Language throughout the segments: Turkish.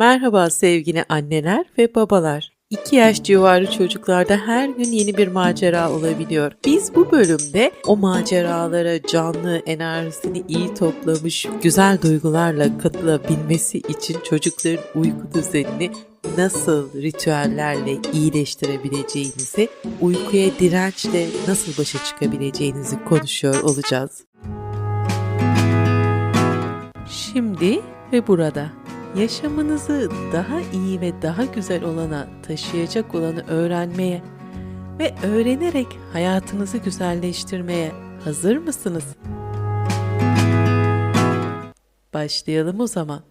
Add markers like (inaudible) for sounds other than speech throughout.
Merhaba sevgili anneler ve babalar. 2 yaş civarı çocuklarda her gün yeni bir macera olabiliyor. Biz bu bölümde o maceralara canlı enerjisini iyi toplamış güzel duygularla katılabilmesi için çocukların uyku düzenini nasıl ritüellerle iyileştirebileceğinizi, uykuya dirençle nasıl başa çıkabileceğinizi konuşuyor olacağız. Şimdi ve burada yaşamınızı daha iyi ve daha güzel olana taşıyacak olanı öğrenmeye ve öğrenerek hayatınızı güzelleştirmeye hazır mısınız? Başlayalım o zaman.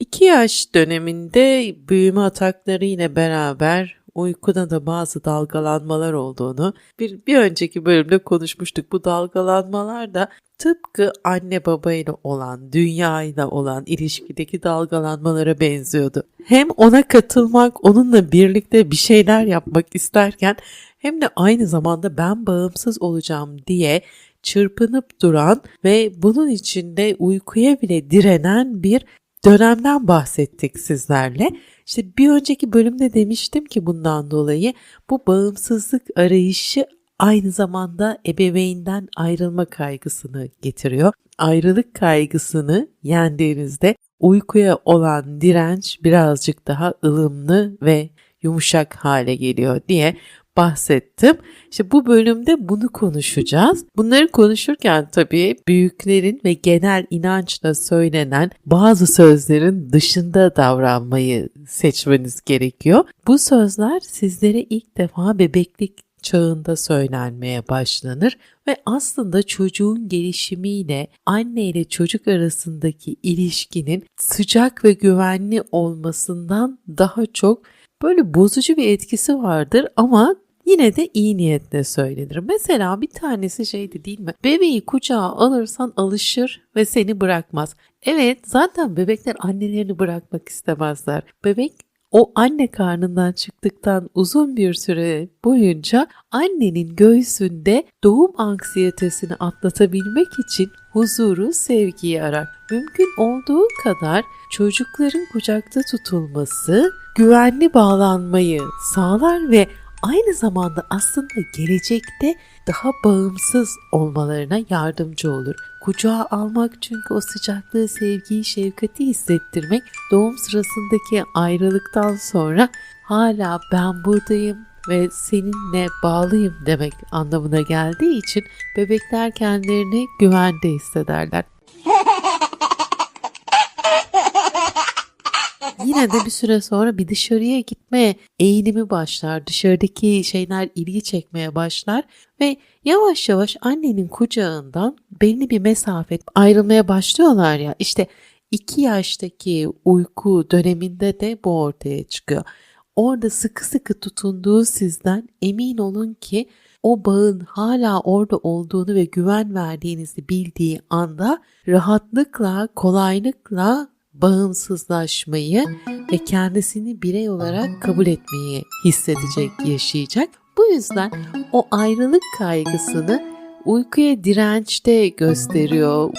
İki yaş döneminde büyüme atakları ile beraber uykuda da bazı dalgalanmalar olduğunu bir, bir önceki bölümde konuşmuştuk. Bu dalgalanmalar da tıpkı anne babayla olan, dünyayla olan ilişkideki dalgalanmalara benziyordu. Hem ona katılmak, onunla birlikte bir şeyler yapmak isterken hem de aynı zamanda ben bağımsız olacağım diye çırpınıp duran ve bunun içinde uykuya bile direnen bir dönemden bahsettik sizlerle. İşte bir önceki bölümde demiştim ki bundan dolayı bu bağımsızlık arayışı aynı zamanda ebeveynden ayrılma kaygısını getiriyor. Ayrılık kaygısını yendiğinizde uykuya olan direnç birazcık daha ılımlı ve yumuşak hale geliyor diye bahsettim. İşte bu bölümde bunu konuşacağız. Bunları konuşurken tabii büyüklerin ve genel inançla söylenen bazı sözlerin dışında davranmayı seçmeniz gerekiyor. Bu sözler sizlere ilk defa bebeklik çağında söylenmeye başlanır ve aslında çocuğun gelişimiyle anne ile çocuk arasındaki ilişkinin sıcak ve güvenli olmasından daha çok böyle bozucu bir etkisi vardır ama yine de iyi niyetle söylenir. Mesela bir tanesi şeydi değil mi? Bebeği kucağa alırsan alışır ve seni bırakmaz. Evet zaten bebekler annelerini bırakmak istemezler. Bebek o anne karnından çıktıktan uzun bir süre boyunca annenin göğsünde doğum anksiyetesini atlatabilmek için huzuru, sevgiyi arar. Mümkün olduğu kadar çocukların kucakta tutulması güvenli bağlanmayı sağlar ve aynı zamanda aslında gelecekte daha bağımsız olmalarına yardımcı olur. Kucağa almak çünkü o sıcaklığı, sevgiyi, şefkati hissettirmek doğum sırasındaki ayrılıktan sonra hala ben buradayım ve seninle bağlıyım demek anlamına geldiği için bebekler kendilerini güvende hissederler. (laughs) Yine de bir süre sonra bir dışarıya gitme eğilimi başlar. Dışarıdaki şeyler ilgi çekmeye başlar ve yavaş yavaş annenin kucağından belli bir mesafe ayrılmaya başlıyorlar ya. İşte 2 yaştaki uyku döneminde de bu ortaya çıkıyor. Orada sıkı sıkı tutunduğu sizden emin olun ki o bağın hala orada olduğunu ve güven verdiğinizi bildiği anda rahatlıkla, kolaylıkla bağımsızlaşmayı ve kendisini birey olarak kabul etmeyi hissedecek, yaşayacak. Bu yüzden o ayrılık kaygısını uykuya dirençte gösteriyor.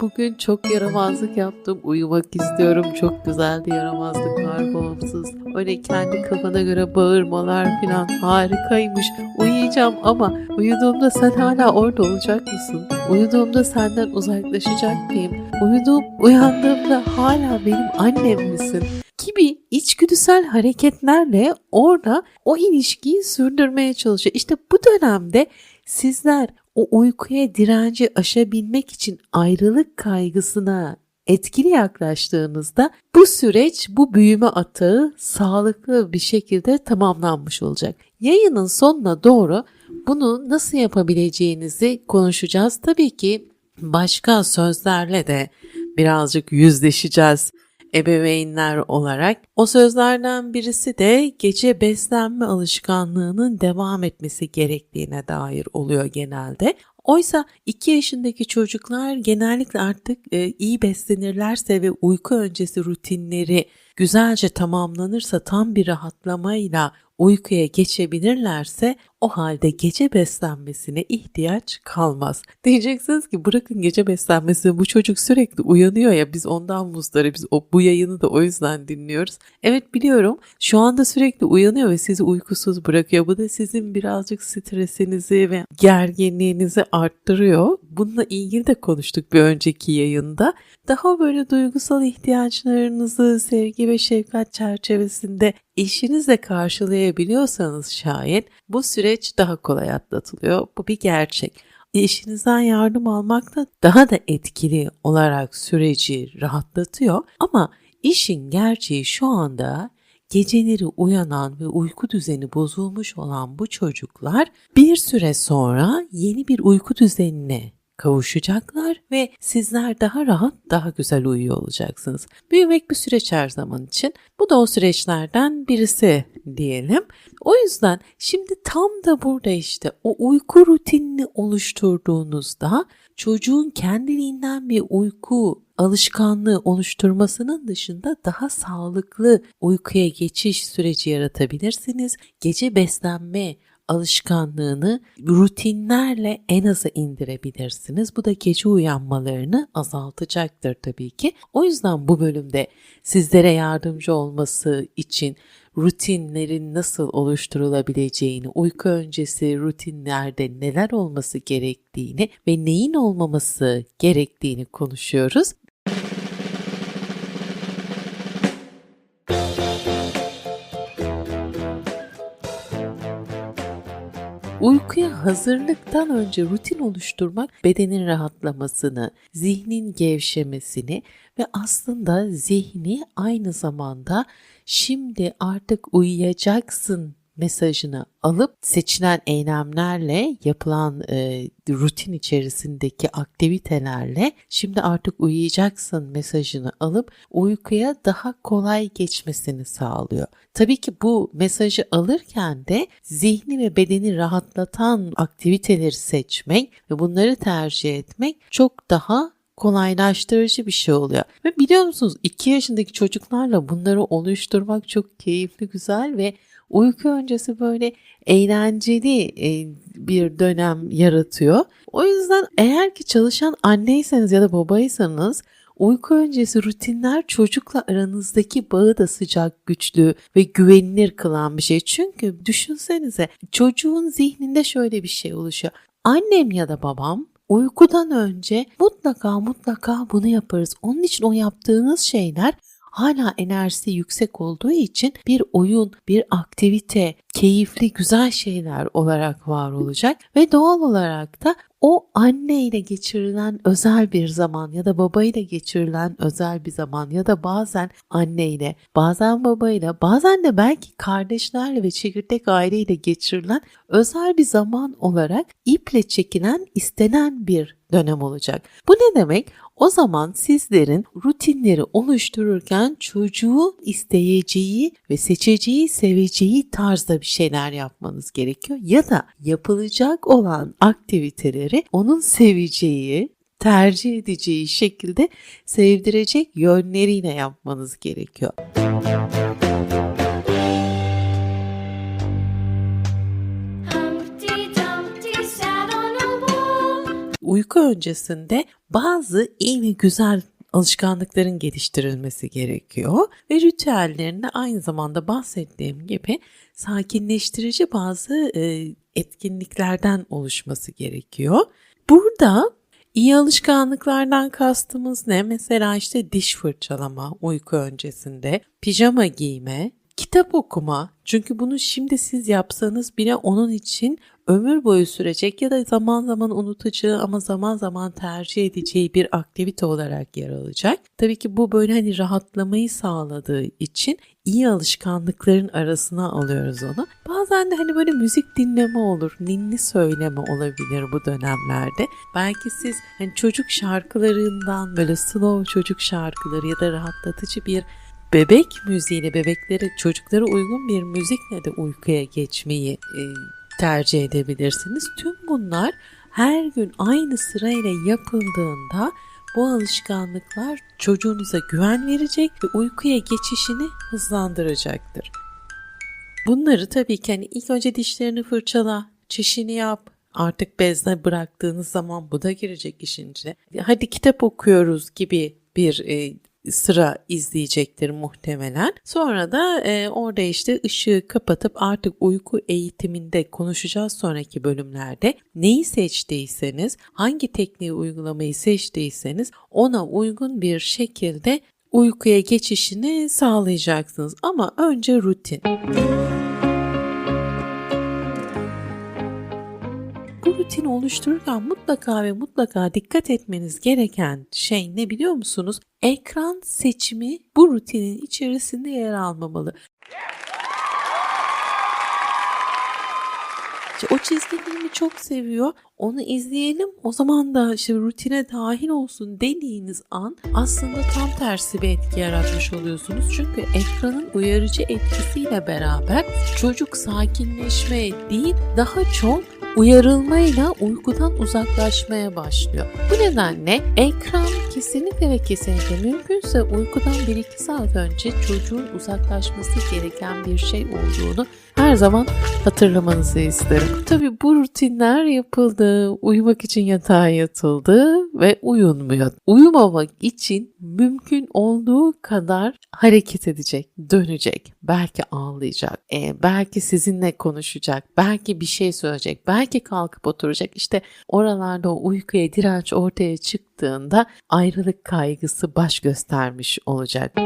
Bugün çok yaramazlık yaptım. Uyumak istiyorum. Çok güzeldi yaramazlıklar bağımsız. Öyle kendi kafana göre bağırmalar falan harikaymış. Uyuyacağım ama uyuduğumda sen hala orada olacak mısın? Uyuduğumda senden uzaklaşacak mıyım? Uyuduğum, uyandığımda hala benim annem misin? gibi içgüdüsel hareketlerle orada o ilişkiyi sürdürmeye çalışıyor. İşte bu dönemde sizler o uykuya direnci aşabilmek için ayrılık kaygısına etkili yaklaştığınızda bu süreç, bu büyüme atağı sağlıklı bir şekilde tamamlanmış olacak. Yayının sonuna doğru bunu nasıl yapabileceğinizi konuşacağız. Tabii ki başka sözlerle de birazcık yüzleşeceğiz ebeveynler olarak. O sözlerden birisi de gece beslenme alışkanlığının devam etmesi gerektiğine dair oluyor genelde. Oysa 2 yaşındaki çocuklar genellikle artık e, iyi beslenirlerse ve uyku öncesi rutinleri güzelce tamamlanırsa tam bir rahatlamayla uykuya geçebilirlerse O halde gece beslenmesine ihtiyaç kalmaz. Diyeceksiniz ki bırakın gece beslenmesini bu çocuk sürekli uyanıyor ya biz ondan muzdaribiz. O, bu yayını da o yüzden dinliyoruz. Evet biliyorum şu anda sürekli uyanıyor ve sizi uykusuz bırakıyor. Bu da sizin birazcık stresinizi ve gerginliğinizi arttırıyor. Bununla ilgili de konuştuk bir önceki yayında. Daha böyle duygusal ihtiyaçlarınızı sevgi ve şefkat çerçevesinde eşinizle karşılayabiliyorsanız şayet bu süreç daha kolay atlatılıyor. Bu bir gerçek. Eşinizden yardım almak da daha da etkili olarak süreci rahatlatıyor ama işin gerçeği şu anda geceleri uyanan ve uyku düzeni bozulmuş olan bu çocuklar bir süre sonra yeni bir uyku düzenine kavuşacaklar ve sizler daha rahat, daha güzel uyuyor olacaksınız. Büyümek bir süreç her zaman için. Bu da o süreçlerden birisi diyelim. O yüzden şimdi tam da burada işte o uyku rutinini oluşturduğunuzda çocuğun kendiliğinden bir uyku alışkanlığı oluşturmasının dışında daha sağlıklı uykuya geçiş süreci yaratabilirsiniz. Gece beslenme alışkanlığını rutinlerle en aza indirebilirsiniz. Bu da gece uyanmalarını azaltacaktır tabii ki. O yüzden bu bölümde sizlere yardımcı olması için rutinlerin nasıl oluşturulabileceğini, uyku öncesi rutinlerde neler olması gerektiğini ve neyin olmaması gerektiğini konuşuyoruz. Uykuya hazırlıktan önce rutin oluşturmak bedenin rahatlamasını, zihnin gevşemesini ve aslında zihni aynı zamanda şimdi artık uyuyacaksın mesajını alıp seçilen eylemlerle yapılan e, rutin içerisindeki aktivitelerle şimdi artık uyuyacaksın mesajını alıp uykuya daha kolay geçmesini sağlıyor. Tabii ki bu mesajı alırken de zihni ve bedeni rahatlatan aktiviteleri seçmek ve bunları tercih etmek çok daha kolaylaştırıcı bir şey oluyor. Ve biliyor musunuz 2 yaşındaki çocuklarla bunları oluşturmak çok keyifli, güzel ve uyku öncesi böyle eğlenceli e, bir dönem yaratıyor. O yüzden eğer ki çalışan anneyseniz ya da babaysanız uyku öncesi rutinler çocukla aranızdaki bağı da sıcak, güçlü ve güvenilir kılan bir şey. Çünkü düşünsenize çocuğun zihninde şöyle bir şey oluşuyor. Annem ya da babam uykudan önce mutlaka mutlaka bunu yaparız. Onun için o yaptığınız şeyler hala enerjisi yüksek olduğu için bir oyun, bir aktivite, keyifli, güzel şeyler olarak var olacak ve doğal olarak da o anne ile geçirilen özel bir zaman ya da baba ile geçirilen özel bir zaman ya da bazen anne ile, bazen baba ile, bazen de belki kardeşlerle ve çekirdek aile ile geçirilen özel bir zaman olarak iple çekilen istenen bir dönem olacak. Bu ne demek? O zaman sizlerin rutinleri oluştururken çocuğu isteyeceği ve seçeceği, seveceği tarzda bir şeyler yapmanız gerekiyor. Ya da yapılacak olan aktiviteleri onun seveceği, tercih edeceği şekilde sevdirecek yönleriyle yapmanız gerekiyor. Uyku öncesinde bazı iyi ve güzel alışkanlıkların geliştirilmesi gerekiyor ve ritüellerinde aynı zamanda bahsettiğim gibi sakinleştirici bazı e, etkinliklerden oluşması gerekiyor. Burada iyi alışkanlıklardan kastımız ne? Mesela işte diş fırçalama uyku öncesinde, pijama giyme, kitap okuma. Çünkü bunu şimdi siz yapsanız bile onun için ömür boyu sürecek ya da zaman zaman unutacağı ama zaman zaman tercih edeceği bir aktivite olarak yer alacak. Tabii ki bu böyle hani rahatlamayı sağladığı için iyi alışkanlıkların arasına alıyoruz onu. Bazen de hani böyle müzik dinleme olur, ninni söyleme olabilir bu dönemlerde. Belki siz hani çocuk şarkılarından böyle slow çocuk şarkıları ya da rahatlatıcı bir bebek müziğiyle bebeklere çocuklara uygun bir müzikle de uykuya geçmeyi e, tercih edebilirsiniz. Tüm bunlar her gün aynı sırayla yapıldığında bu alışkanlıklar çocuğunuza güven verecek ve uykuya geçişini hızlandıracaktır. Bunları tabii ki hani ilk önce dişlerini fırçala çişini yap. Artık bezle bıraktığınız zaman bu da girecek işin içine. Hadi kitap okuyoruz gibi bir e, sıra izleyecektir muhtemelen. Sonra da e, orada işte ışığı kapatıp artık uyku eğitiminde konuşacağız sonraki bölümlerde. Neyi seçtiyseniz, hangi tekniği uygulamayı seçtiyseniz ona uygun bir şekilde uykuya geçişini sağlayacaksınız. Ama önce rutin. Bu rutini oluştururken mutlaka ve mutlaka dikkat etmeniz gereken şey ne biliyor musunuz? Ekran seçimi bu rutinin içerisinde yer almamalı. O çizgi filmi çok seviyor. Onu izleyelim. O zaman da işte rutine dahil olsun dediğiniz an aslında tam tersi bir etki yaratmış oluyorsunuz. Çünkü ekranın uyarıcı etkisiyle beraber çocuk sakinleşmeye değil daha çok uyarılmayla uykudan uzaklaşmaya başlıyor. Bu nedenle ekran kesinlikle ve kesinlikle mümkünse uykudan 1-2 saat önce çocuğun uzaklaşması gereken bir şey olduğunu her zaman hatırlamanızı isterim. Tabi bu rutinler yapıldı, uyumak için yatağa yatıldı ve uyunmuyor. Uyumamak için mümkün olduğu kadar hareket edecek, dönecek, belki ağlayacak, e, belki sizinle konuşacak, belki bir şey söyleyecek, belki kalkıp oturacak. İşte oralarda o uykuya direnç ortaya çıktığında ayrılık kaygısı baş göstermiş olacak.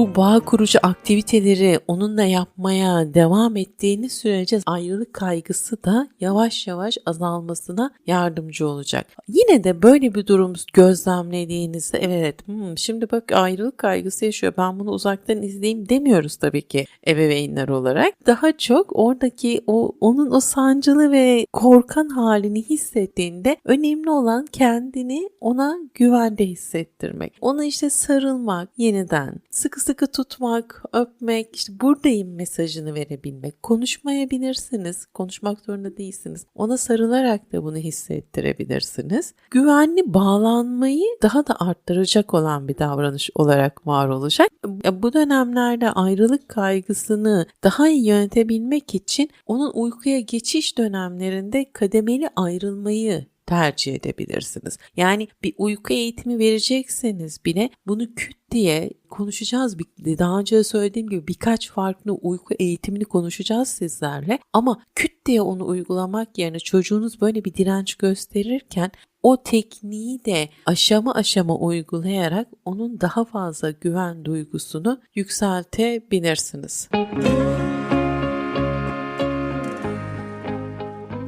Bu bağ kurucu aktiviteleri onunla yapmaya devam ettiğiniz sürece ayrılık kaygısı da yavaş yavaş azalmasına yardımcı olacak. Yine de böyle bir durum gözlemlediğinizde evet hmm, şimdi bak ayrılık kaygısı yaşıyor ben bunu uzaktan izleyeyim demiyoruz tabii ki ebeveynler olarak. Daha çok oradaki o onun o sancılı ve korkan halini hissettiğinde önemli olan kendini ona güvende hissettirmek. Ona işte sarılmak yeniden sıkı sıkı tutmak, öpmek, işte buradayım mesajını verebilmek. Konuşmayabilirsiniz, konuşmak zorunda değilsiniz. Ona sarılarak da bunu hissettirebilirsiniz. Güvenli bağlanmayı daha da arttıracak olan bir davranış olarak var olacak. Bu dönemlerde ayrılık kaygısını daha iyi yönetebilmek için onun uykuya geçiş dönemlerinde kademeli ayrılmayı tercih edebilirsiniz. Yani bir uyku eğitimi verecekseniz bile bunu küt diye konuşacağız. Daha önce söylediğim gibi birkaç farklı uyku eğitimini konuşacağız sizlerle. Ama küt diye onu uygulamak yerine çocuğunuz böyle bir direnç gösterirken o tekniği de aşama aşama uygulayarak onun daha fazla güven duygusunu yükseltebilirsiniz. Müzik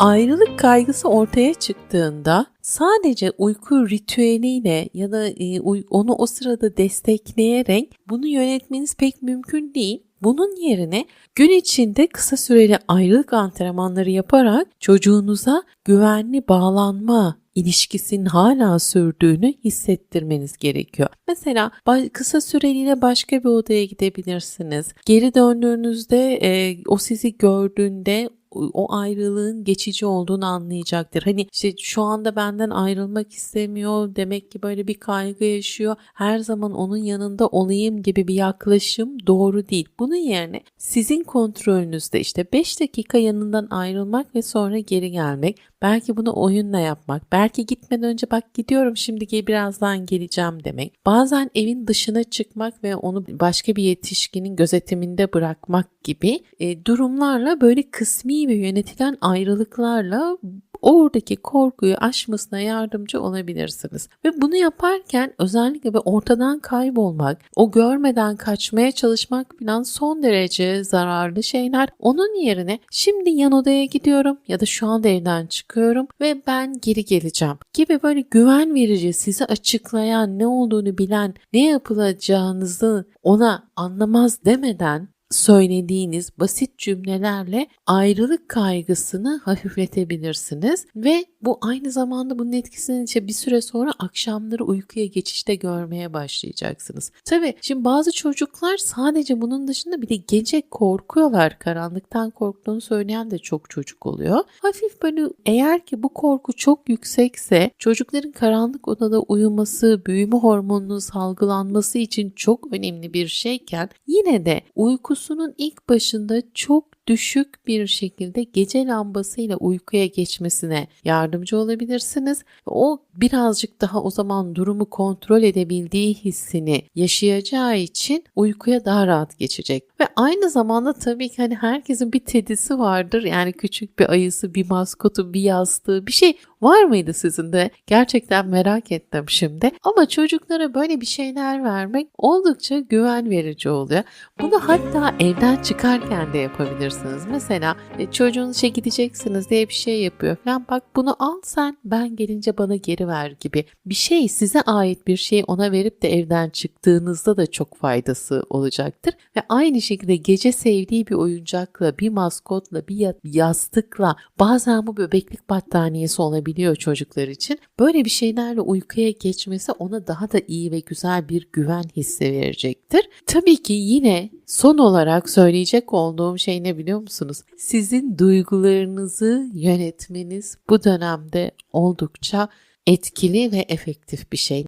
ayrılık kaygısı ortaya çıktığında sadece uyku ritüeliyle ya da e, onu o sırada destekleyerek bunu yönetmeniz pek mümkün değil. Bunun yerine gün içinde kısa süreli ayrılık antrenmanları yaparak çocuğunuza güvenli bağlanma ilişkisinin hala sürdüğünü hissettirmeniz gerekiyor. Mesela kısa süreliğine başka bir odaya gidebilirsiniz. Geri döndüğünüzde e, o sizi gördüğünde o ayrılığın geçici olduğunu anlayacaktır. Hani işte şu anda benden ayrılmak istemiyor demek ki böyle bir kaygı yaşıyor. Her zaman onun yanında olayım gibi bir yaklaşım doğru değil. Bunun yerine sizin kontrolünüzde işte 5 dakika yanından ayrılmak ve sonra geri gelmek. Belki bunu oyunla yapmak. Belki gitmeden önce bak gidiyorum şimdi birazdan geleceğim demek. Bazen evin dışına çıkmak ve onu başka bir yetişkinin gözetiminde bırakmak gibi e, durumlarla böyle kısmi ve yönetilen ayrılıklarla oradaki korkuyu aşmasına yardımcı olabilirsiniz. Ve bunu yaparken özellikle ve ortadan kaybolmak, o görmeden kaçmaya çalışmak falan son derece zararlı şeyler. Onun yerine şimdi yan odaya gidiyorum ya da şu anda evden çıkıyorum ve ben geri geleceğim gibi böyle güven verici, size açıklayan, ne olduğunu bilen, ne yapılacağınızı ona anlamaz demeden söylediğiniz basit cümlelerle ayrılık kaygısını hafifletebilirsiniz ve bu aynı zamanda bunun etkisini işte bir süre sonra akşamları uykuya geçişte görmeye başlayacaksınız. Tabii şimdi bazı çocuklar sadece bunun dışında bir de gece korkuyorlar. Karanlıktan korktuğunu söyleyen de çok çocuk oluyor. Hafif böyle eğer ki bu korku çok yüksekse çocukların karanlık odada uyuması, büyüme hormonunun salgılanması için çok önemli bir şeyken yine de uykusunun ilk başında çok düşük bir şekilde gece lambasıyla uykuya geçmesine yardımcı olabilirsiniz. O birazcık daha o zaman durumu kontrol edebildiği hissini yaşayacağı için uykuya daha rahat geçecek. Ve aynı zamanda tabii ki hani herkesin bir tedisi vardır. Yani küçük bir ayısı, bir maskotu, bir yastığı bir şey var mıydı sizin de? Gerçekten merak ettim şimdi. Ama çocuklara böyle bir şeyler vermek oldukça güven verici oluyor. Bunu hatta evden çıkarken de yapabilirsiniz. Mesela e, çocuğunuz işe gideceksiniz diye bir şey yapıyor falan. Bak bunu al sen ben gelince bana geri ver gibi. Bir şey size ait bir şey ona verip de evden çıktığınızda da çok faydası olacaktır. Ve aynı şekilde gece sevdiği bir oyuncakla, bir maskotla, bir yastıkla bazen bu bebeklik battaniyesi olabiliyor çocuklar için. Böyle bir şeylerle uykuya geçmesi ona daha da iyi ve güzel bir güven hissi verecektir. Tabii ki yine son olarak söyleyecek olduğum şey ne biliyor musunuz? Sizin duygularınızı yönetmeniz bu dönemde oldukça etkili ve efektif bir şey.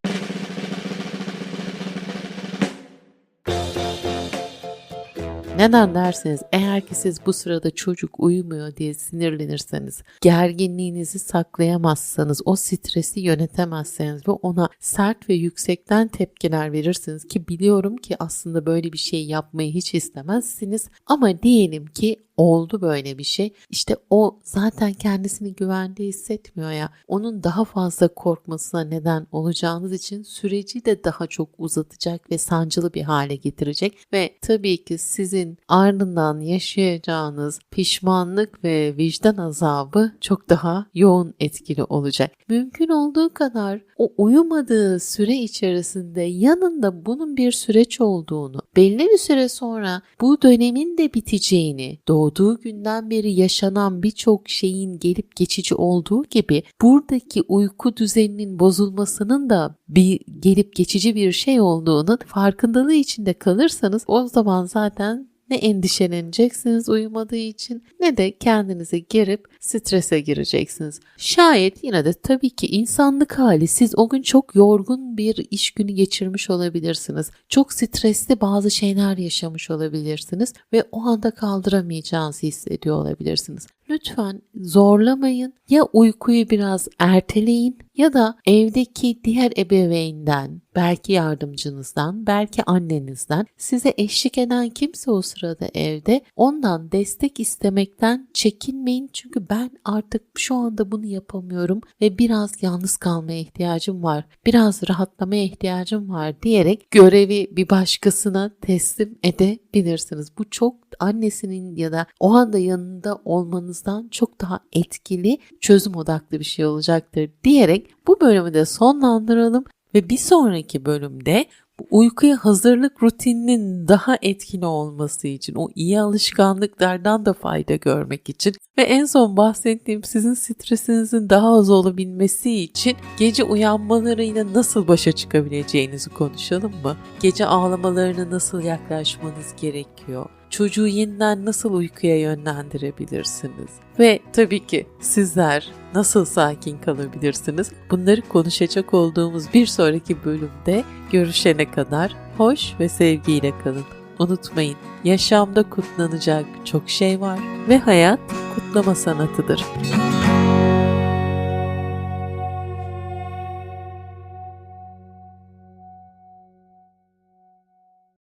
Neden derseniz eğer ki siz bu sırada çocuk uyumuyor diye sinirlenirseniz, gerginliğinizi saklayamazsanız, o stresi yönetemezseniz ve ona sert ve yüksekten tepkiler verirsiniz ki biliyorum ki aslında böyle bir şey yapmayı hiç istemezsiniz ama diyelim ki oldu böyle bir şey. İşte o zaten kendisini güvende hissetmiyor ya. Onun daha fazla korkmasına neden olacağınız için süreci de daha çok uzatacak ve sancılı bir hale getirecek ve tabii ki sizin ardından yaşayacağınız pişmanlık ve vicdan azabı çok daha yoğun etkili olacak. Mümkün olduğu kadar o uyumadığı süre içerisinde yanında bunun bir süreç olduğunu, belli bir süre sonra bu dönemin de biteceğini, doğduğu günden beri yaşanan birçok şeyin gelip geçici olduğu gibi buradaki uyku düzeninin bozulmasının da bir gelip geçici bir şey olduğunun farkındalığı içinde kalırsanız o zaman zaten ne endişeleneceksiniz uyumadığı için ne de kendinizi gerip strese gireceksiniz. Şayet yine de tabii ki insanlık hali siz o gün çok yorgun bir iş günü geçirmiş olabilirsiniz. Çok stresli bazı şeyler yaşamış olabilirsiniz ve o anda kaldıramayacağınızı hissediyor olabilirsiniz. Lütfen zorlamayın. Ya uykuyu biraz erteleyin ya da evdeki diğer ebeveynden, belki yardımcınızdan, belki annenizden size eşlik eden kimse o sırada evde ondan destek istemekten çekinmeyin. Çünkü ben artık şu anda bunu yapamıyorum ve biraz yalnız kalmaya ihtiyacım var. Biraz rahatlamaya ihtiyacım var diyerek görevi bir başkasına teslim edebilirsiniz. Bu çok annesinin ya da o anda yanında olmanızdan çok daha etkili çözüm odaklı bir şey olacaktır diyerek bu bölümü de sonlandıralım ve bir sonraki bölümde uykuya hazırlık rutininin daha etkili olması için, o iyi alışkanlıklardan da fayda görmek için ve en son bahsettiğim sizin stresinizin daha az olabilmesi için gece uyanmalarıyla nasıl başa çıkabileceğinizi konuşalım mı? Gece ağlamalarına nasıl yaklaşmanız gerekiyor? Çocuğu yeniden nasıl uykuya yönlendirebilirsiniz? Ve tabii ki sizler nasıl sakin kalabilirsiniz? Bunları konuşacak olduğumuz bir sonraki bölümde görüşene kadar hoş ve sevgiyle kalın. Unutmayın, yaşamda kutlanacak çok şey var ve hayat kutlama sanatıdır.